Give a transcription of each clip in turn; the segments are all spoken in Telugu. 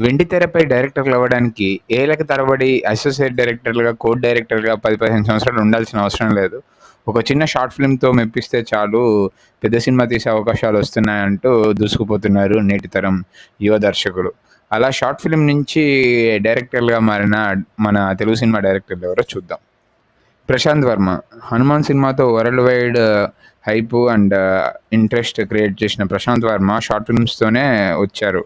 వెండి తెరపై డైరెక్టర్లు అవ్వడానికి ఏళ్ళకు తరబడి అసోసియేట్ డైరెక్టర్లుగా కోడ్ డైరెక్టర్గా పది పదిహేను సంవత్సరాలు ఉండాల్సిన అవసరం లేదు. ఒక చిన్న షార్ట్ ఫిల్మ్తో మెప్పిస్తే చాలు పెద్ద సినిమా తీసే అవకాశాలు వస్తున్నాయంటూ దూసుకుపోతున్నారు నేటి తరం యువ దర్శకులు. అలా షార్ట్ ఫిల్మ్ నుంచి డైరెక్టర్గా మారిన మన తెలుగు సినిమా డైరెక్టర్లు ఎవరో చూద్దాం. ప్రశాంత్ వర్మ హనుమాన్ సినిమాతో world wide hype and interest create చేసిన ప్రశాంత్ వర్మ షార్ట్ ఫిల్మ్స్తోనే వచ్చారు.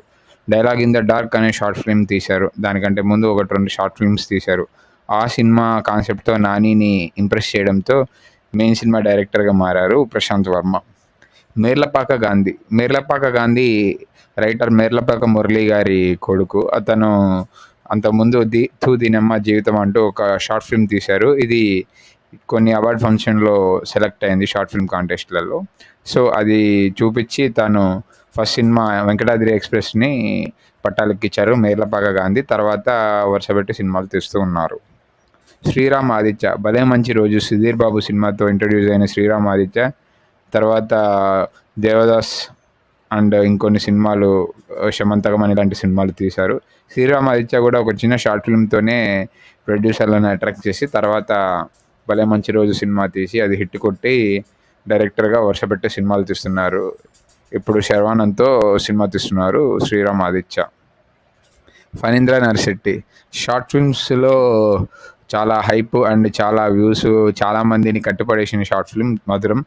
డైలాగ్ ఇన్ ద డార్క్ అనే షార్ట్ ఫిల్మ్ తీశారు. దానికంటే ముందు ఒకటి రెండు షార్ట్ ఫిల్మ్స్ తీశారు. ఆ సినిమా కాన్సెప్ట్తో నానిని ఇంప్రెస్ చేయడంతో మెయిన్ సినిమా డైరెక్టర్గా మారారు ప్రశాంత్ వర్మ. మేర్లపాక గాంధీ. మేర్లపాక గాంధీ రైటర్ మేర్లపాక మురళి గారి కొడుకు. అతను అంతకుముందు ది తూ దినమ్మ జీవితం అంటూ ఒక షార్ట్ ఫిల్మ్ తీశారు. ఇది కొన్ని అవార్డ్ ఫంక్షన్లో సెలెక్ట్ అయింది షార్ట్ ఫిల్మ్ కాంటెస్ట్లలో. సో అది చూపించి తను ఫస్ట్ సినిమా వెంకటాద్రి ఎక్స్ప్రెస్ని పట్టాలెక్కించారు మేర్లపాక గాంధీ. తర్వాత వరుసపెట్టి సినిమాలు తీస్తూ ఉన్నారు. శ్రీరామ్ ఆదిత్య భలే మంచి రోజు. సుధీర్ బాబు సినిమాతో ఇంట్రడ్యూస్ అయిన శ్రీరామ్ ఆదిత్య. తర్వాత దేవదాస్ అండ్ ఇంకొన్ని సినిమాలు శమంతకం అని ఇలాంటి సినిమాలు తీశారు. శ్రీరామ్ ఆదిత్య కూడా ఒక చిన్న షార్ట్ ఫిల్మ్తోనే ప్రొడ్యూసర్లను అట్రాక్ట్ చేసి తర్వాత భలే మంచి రోజు సినిమా తీసి అది హిట్ కొట్టి డైరెక్టర్గా వరుసపెట్టే సినిమాలు తీస్తున్నారు. ఇప్పుడు శర్వానంద్తో సినిమా తీస్తున్నారు శ్రీరామ్ ఆదిత్య. ఫణీంద్ర నర్శెట్టి. షార్ట్ ఫిల్మ్స్లో చాలా హైప్ అండ్ చాలా వ్యూస్ చాలామందిని కట్టుపడేసిన షార్ట్ ఫిల్మ్ మధురం.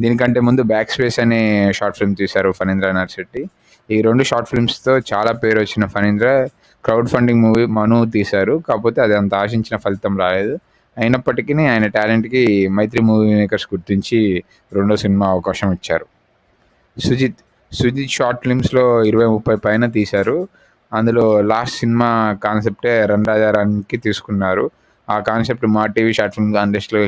దీనికంటే ముందు బ్యాక్ స్పేస్ అనే షార్ట్ ఫిల్మ్ తీశారు ఫణీంద్ర నర్శెట్టి. ఈ రెండు షార్ట్ ఫిల్మ్స్తో చాలా పేరు వచ్చిన Phanindra crowd funding movie Manu తీశారు. కాకపోతే అది అంత ఆశించిన ఫలితం రాలేదు. అయినప్పటికీ ఆయన టాలెంట్కి మైత్రి మూవీ మేకర్స్ గుర్తించి రెండో సినిమా అవకాశం ఇచ్చారు. సుజిత్ సుజిత్ షార్ట్ ఫిల్మ్స్లో ఇరవై ముప్పై పైన తీశారు. అందులో లాస్ట్ సినిమా కాన్సెప్టే రన్ రాజా రన్కి తీసుకున్నారు. ఆ concept Maa TV short film కాంటెస్ట్లో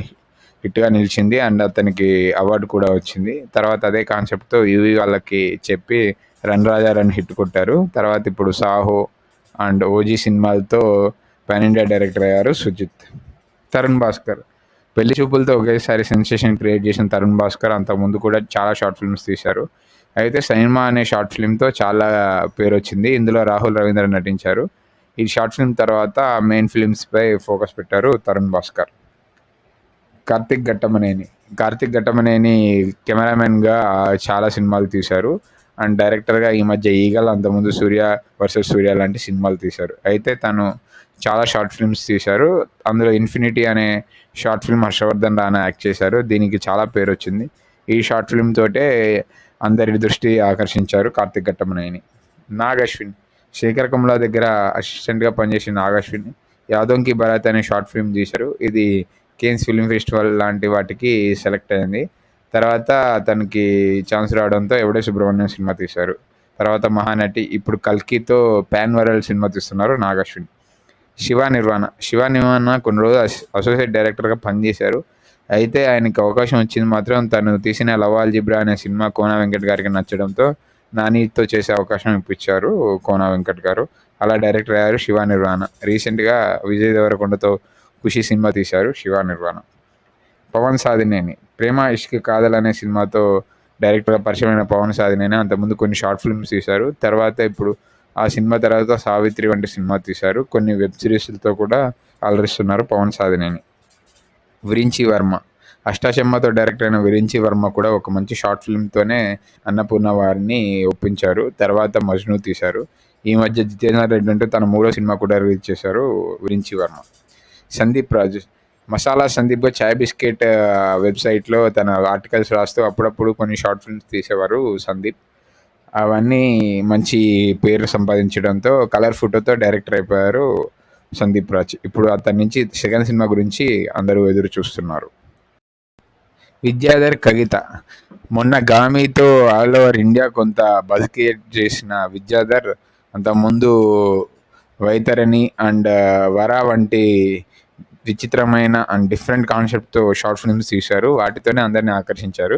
హిట్గా నిలిచింది. అండ్ అతనికి అవార్డు కూడా వచ్చింది. తర్వాత అదే కాన్సెప్ట్తో యూవీ వాళ్ళకి చెప్పి రన్ రాజా రన్ హిట్ కొట్టారు. తర్వాత ఇప్పుడు సాహో అండ్ ఓజీ సినిమాలతో పాన్ ఇండియా డైరెక్టర్ అయ్యారు సుజిత్. తరుణ్ భాస్కర్. పెళ్ళి చూపులతో ఒకేసారి సెన్సేషన్ క్రియేట్ చేసిన తరుణ్ భాస్కర్ అంతకుముందు కూడా చాలా షార్ట్ ఫిల్మ్స్ తీశారు. అయితే సైన్మా అనే షార్ట్ ఫిల్మ్తో చాలా పేరు వచ్చింది ఇందులో రాహుల్ రవీంద్ర నటించారు. ఈ షార్ట్ ఫిల్మ్ తర్వాత మెయిన్ ఫిల్మ్స్పై ఫోకస్ పెట్టారు తరుణ్ భాస్కర్. కార్తిక్ ఘట్టమనేని. కార్తిక్ ఘట్టమనేని కెమెరామెన్గా చాలా సినిమాలు తీశారు. అండ్ డైరెక్టర్గా ఈ మధ్య ఈగల్ అంతకుముందు సూర్య వర్సెస్ సూర్య లాంటి సినిమాలు తీశారు. అయితే తను చాలా షార్ట్ ఫిల్మ్స్ తీశారు. అందులో ఇన్ఫినిటీ అనే short film Harshavardhan Rana act చేశారు. దీనికి చాలా పేరు వచ్చింది. ఈ షార్ట్ ఫిల్మ్ తోటే అందరి దృష్టి ఆకర్షించారు కార్తిక్ ఘట్టమనేని. నాగ్ అశ్విన్ శేఖర్ కమలా దగ్గర అసిస్టెంట్గా పనిచేసిన నాగ్ అశ్విన్ యాదోంకి భరత్ అనే షార్ట్ ఫిల్మ్ తీశారు. ఇది కేన్స్ ఫిల్మ్ ఫెస్టివల్ లాంటి వాటికి సెలెక్ట్ అయింది. తర్వాత తనకి ఛాన్స్ రావడంతో ఎవడే సుబ్రహ్మణ్యం సినిమా తీశారు. తర్వాత మహానటి ఇప్పుడు కల్కితో పాన్ వరల్డ్ సినిమా తీస్తున్నారు నాగశ్విన్. శివ నిర్వాణ శివ నిర్వాణ కొన్ని రోజులు అసోసియేట్ డైరెక్టర్గా పనిచేశారు. అయితే ఆయనకి అవకాశం వచ్చింది మాత్రం తను తీసిన లవాల్ జిబ్రా అనే సినిమా కోన వెంకట్ గారికి నచ్చడంతో నానితో చేసే అవకాశం ఇప్పించారు కోనా వెంకట్ గారు. అలా డైరెక్టర్ అయ్యారు శివ నిర్వాణ రీసెంట్గా విజయ్ దేవరకొండతో ఖుషి సినిమా తీశారు శివ నిర్వాణ పవన్ సాధినేని ప్రేమ ఇష్క్ కాదల్ అనే సినిమాతో డైరెక్టర్గా పరిచయమైన పవన్ సాధినేని అంతకుముందు కొన్ని షార్ట్ ఫిల్మ్స్ తీశారు. తర్వాత ఇప్పుడు ఆ సినిమా తర్వాత సావిత్రి వంటి సినిమా తీశారు. కొన్ని వెబ్ సిరీస్లతో కూడా అలరిస్తున్నారు పవన్ సాధినేని విరించి వర్మ. అష్టాచమ్మతో డైరెక్టర్ అయిన విరించి వర్మ కూడా ఒక మంచి షార్ట్ ఫిల్మ్తోనే అన్నపూర్ణ వారిని ఒప్పించారు. తర్వాత మజ్ను తీశారు. ఈ మధ్య జితేంద్ర రెడ్డి అంటూ తన మూడో సినిమా కూడా రిలీజ్ చేశారు విరించి వర్మ. సందీప్ రాజు. మసాలా సందీప్ చాయ్ బిస్కెట్ వెబ్సైట్లో తన ఆర్టికల్స్ రాస్తూ అప్పుడప్పుడు కొన్ని షార్ట్ ఫిల్మ్స్ తీసేవారు సందీప్. అవన్నీ మంచి పేరు సంపాదించడంతో కలర్ ఫోటోతో డైరెక్టర్ అయిపోయారు సందీప్ రాజ్. ఇప్పుడు అతని నుంచి సెకండ్ సినిమా గురించి అందరూ ఎదురు చూస్తున్నారు. విద్యాధర్ కవిత. మొన్న గామితో ఆల్ ఓవర్ ఇండియా కొంత బజ్ క్రియేట్ చేసిన విద్యాధర్ అంతకుముందు వైతరణి అండ్ వర వంటి విచిత్రమైన అండ్ డిఫరెంట్ కాన్సెప్ట్తో షార్ట్ ఫిల్మ్స్ తీశారు. వాటితోనే అందరిని ఆకర్షించారు.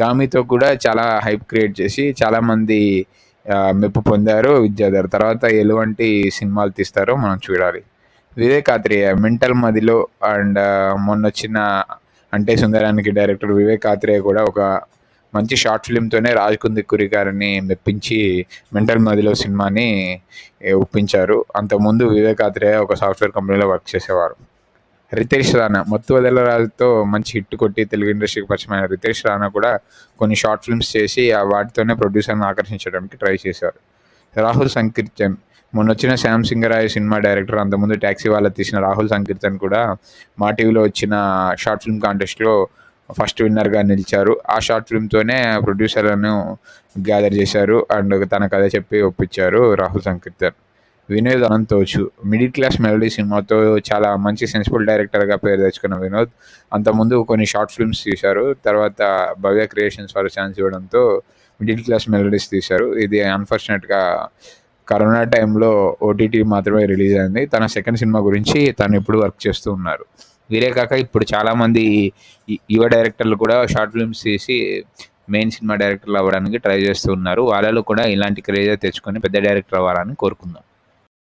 గామితో కూడా చాలా హైప్ క్రియేట్ చేసి చాలామంది మెప్పు పొందారు విద్యాధర్. తర్వాత ఎలువంటి సినిమాలు తీస్తారో మనం చూడాలి. వివేక్ ఆత్రేయ మెంటల్ మదిలో అండ్ మొన్న వచ్చిన అంటే సుందరానికి డైరెక్టర్ వివేక్ ఆత్రేయ కూడా ఒక మంచి షార్ట్ ఫిల్మ్తోనే రాజ్ కుందిక్కురి గారిని మెప్పించి మెంటల్ మదిలో సినిమాని ఒప్పించారు. అంతకుముందు వివేక్ ఆత్రేయ ఒక సాఫ్ట్వేర్ కంపెనీలో వర్క్ చేసేవారు. రితేష్ రాణా మత్తు వదలరాజుతో మంచి హిట్ కొట్టి తెలుగు ఇండస్ట్రీకి పరిచయమైన రితేష్ రాణా కూడా కొన్ని షార్ట్ ఫిల్మ్స్ చేసి ఆ వాటితోనే ప్రొడ్యూసర్ని ఆకర్షించడానికి ట్రై చేశారు. రాహుల్ సంకీర్తన్ మొన్న వచ్చిన శ్యామ్ సింగరాయ్ సినిమా డైరెక్టర్ అంతకుముందు ట్యాక్సీ వాళ్ళ తీసిన రాహుల్ సంకీర్తన్ కూడా మా టీవీలో వచ్చిన షార్ట్ ఫిల్మ్ కాంటెస్ట్లో ఫస్ట్ విన్నర్గా నిలిచారు. ఆ షార్ట్ ఫిల్మ్తోనే ప్రొడ్యూసర్లను గ్యాదర్ చేశారు అండ్ తన కథ చెప్పి ఒప్పించారు Rahul Sankrityan. Vinod Anantoju middle class melody సినిమాతో చాలా మంచి సెన్సిబుల్ డైరెక్టర్గా పేరు తెచ్చుకున్న వినోద్. అంతకుముందు కొన్ని షార్ట్ ఫిల్మ్స్ తీశారు. తర్వాత భవ్య క్రియేషన్స్ వారు ఛాన్స్ ఇవ్వడంతో మిడిల్ క్లాస్ మెలడీస్ తీశారు. ఇది అన్ఫార్చునేట్గా కరోనా టైంలో ఓటీటీ మాత్రమే రిలీజ్ అయింది. తన సెకండ్ సినిమా గురించి తను ఇప్పుడు వర్క్ చేస్తూ ఉన్నారు. వీరే కాక ఇప్పుడు చాలామంది యువ డైరెక్టర్లు కూడా షార్ట్ ఫిల్మ్స్ తీసి మెయిన్ సినిమా డైరెక్టర్లు అవ్వడానికి ట్రై చేస్తూ ఉన్నారు. వాళ్ళలో కూడా ఇలాంటి క్రేజ్ తెచ్చుకొని పెద్ద డైరెక్టర్ అవ్వాలని కోరుకుందాం.